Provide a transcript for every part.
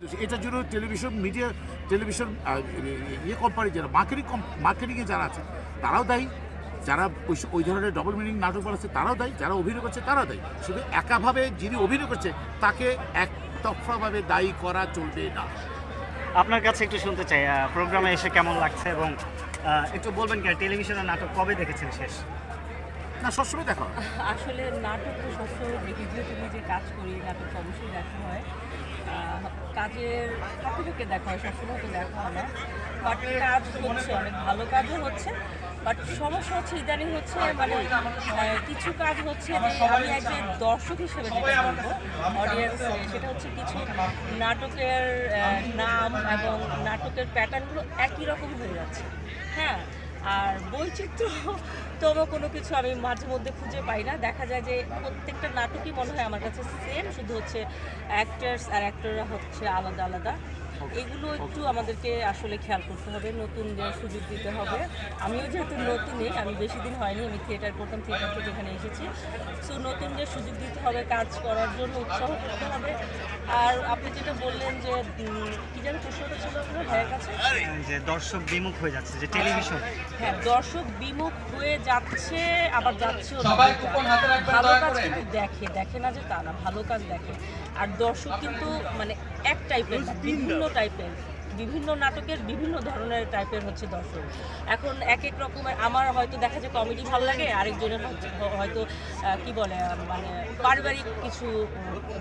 এটার জন্য television media television ইয়ে কোম্পানি যারা মার্কেটিং মার্কেটিংয়ে যারা আছে তারাও দায়ী। যারা ওই- ওই ধরনের ডবল মিনিং নাটক বানাচ্ছে তারাও দায়ী। যারা অভিনয় করছে তারাও দায়ী। শুধু একাভাবে যিনি অভিনয় করছে তাকে একতরফাভাবে দায়ী করা চলবে না। আপনার কাছে একটু শুনতে চাই প্রোগ্রামে এসে কেমন লাগছে এবং একটু বলবেন কি টেলিভিশনের নাটক কবে দেখেছেন শেষ? না সবসময় দেখা আসলে নাটক তো সবসময় দেখি যেহেতু নিজে কাজ করি নাটক তো অবশ্যই দেখা হয়। কাজের ফাঁকে ফাঁকে দেখা হয়, সবসময় তো দেখা হয় না। বাট কাজ হচ্ছে, অনেক ভালো কাজও হচ্ছে। বাট সমস্যা হচ্ছে ইদানিং হচ্ছে মানে কিছু কাজ হচ্ছে যে আমি একজন দর্শক হিসেবে যেটা অডিয়েন্স সেটা হচ্ছে কিছু নাটকের নাম এবং নাটকের প্যাটার্নগুলো একই রকম হয়ে যাচ্ছে। হ্যাঁ? আর বৈচিত্র্য তম কোনো কিছু আমি মাঝে মধ্যে খুঁজে পাই না। দেখা যায় যে প্রত্যেকটা নাটকই মনে হয় আমার কাছে সেম শুধু হচ্ছে অ্যাক্টার্স আর অ্যাক্টররা হচ্ছে আলাদা আলাদা। এগুলো একটু আমাদেরকে আসলে খেয়াল করতে হবে নতুনদের সুযোগ দিতে হবে। আমিও যেহেতু নতুনই আমি বেশি দিন হয়নি আমি থিয়েটার করতাম থিয়েটার থেকে এখানে এসেছি। সো নতুনদের সুযোগ দিতে হবে কাজ করার জন্য উৎসাহ করতে হবে। আর আপনি যেটা বললেন যে কী যেন প্রশ্নটা ছিল আপনার? কাছে যে দর্শক বিমুখ হয়ে যাচ্ছে যে টেলিভিশন। হ্যাঁ দর্শক বিমুখ হয়ে যাচ্ছে আবার যাচ্ছে সবাই কুপন হাতে রাখবেন ভালো দয়া কাজ। কিন্তু দেখে দেখে না যে তা না ভালো কাজ দেখে। আর দর্শক কিন্তু মানে এক টাইপের বিভিন্ন টাইপের বিভিন্ন নাটকের বিভিন্ন ধরনের টাইপের হচ্ছে দর্শক। এখন এক এক রকমের, আমার হয়তো দেখা যায় কমেডি ভালো লাগে, আরেকজনের হয়তো কি বলে মানে পারিবারিক কিছু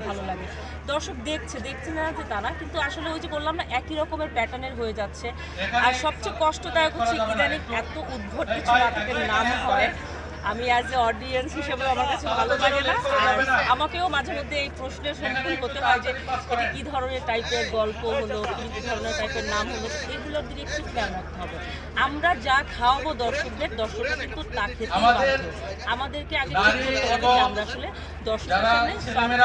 ভালো লাগে। দর্শক দেখছে দেখছে না যে তা না, কিন্তু আসলে ওই যে বললাম না, একই রকমের প্যাটার্নের হয়ে যাচ্ছে। আর সবচেয়ে কষ্টদায়ক হচ্ছে ইদানিং এত উদ্ভট কিছু নাটকের নাম হয় আমি অ্যাজ এ অডিয়েন্স হিসেবে আমার কাছে ভালো লাগে না। আমাকেও মাঝে মধ্যে এই প্রশ্নের সম্মুখীন হতে হয় যে এটা কী ধরনের টাইপের গল্প হলো কী ধরনের টাইপের নাম হলো এগুলোর দিকে একটু খেয়াল রাখতে হবে। আমরা যা খাওয়াবো দর্শকদের দর্শকরা কিন্তু তা খেতে আমাদের আমাদেরকে আগে আমরা আসলে দর্শকের সামনে সময়ের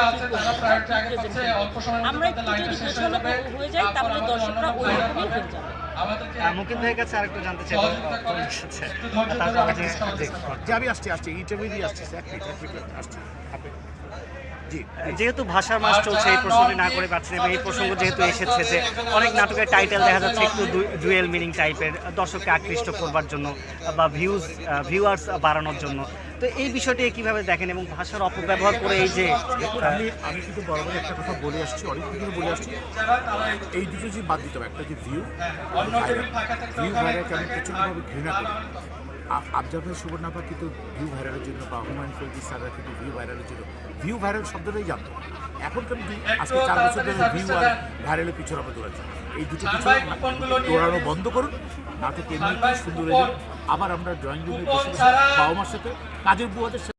আমরা একটু যদি হয়ে গোছানো হয়ে যায় তাহলে দর্শকরা ওই রকমই হয়ে যাবে। মুকিম ভাইয়ের কাছে আরেকটু জানতে চাই। আচ্ছা যে- আমি আসছি আসছি ইন্টারভিউ আসছি এক মিনিট এক মিনিট আসছি। যেহেতু ভাষার মাস চলছে এই প্রসঙ্গে না করে পাচ্ছি না এবং এই প্রসঙ্গ যেহেতু এসেছে যে অনেক নাটকের টাইটেল দেখা যাচ্ছে একটু ডুয়েল মিনিং টাইপের দর্শককে আকৃষ্ট করবার জন্য বা ভিউজ ভিউয়ার্স বাড়ানোর জন্য। তো এই বিষয়টি কীভাবে দেখেন এবং ভাষার অপব্যবহার করে এই যে আমি আমি কিন্তু বরাবর একটা কথা বলে আসছি অনেক কিছু বলে আসছি। এই দুটো যে বাদ দিতে হবে একটা যে ভিউ ভিউ ভাইরালকে আমি প্রচণ্ডভাবে ঘৃণা করি। আবজার্ভার সুবর্ণাভা কিন্তু ভিউ ভাইরালের জন্য বা হুমায়ুন ফেরদি স্যাররা কিন্তু ভিউ ভাইরালের জন্য ভিউ ভাইরাল শব্দটাই জানতো এখন কিন্তু আজকে চার বছর ধরে ভিউ আর ভাইরালের পিছনে আমরা দৌড়াচ্ছি। এই দুটো কিছু নিয়ে- দৌড়ানো বন্ধ করুন। নাটক এমনি সুন্দর হয়ে। আবার আমরা ড্রয়িং রুমে বাবা মার সাথে কাজের বুয়াদের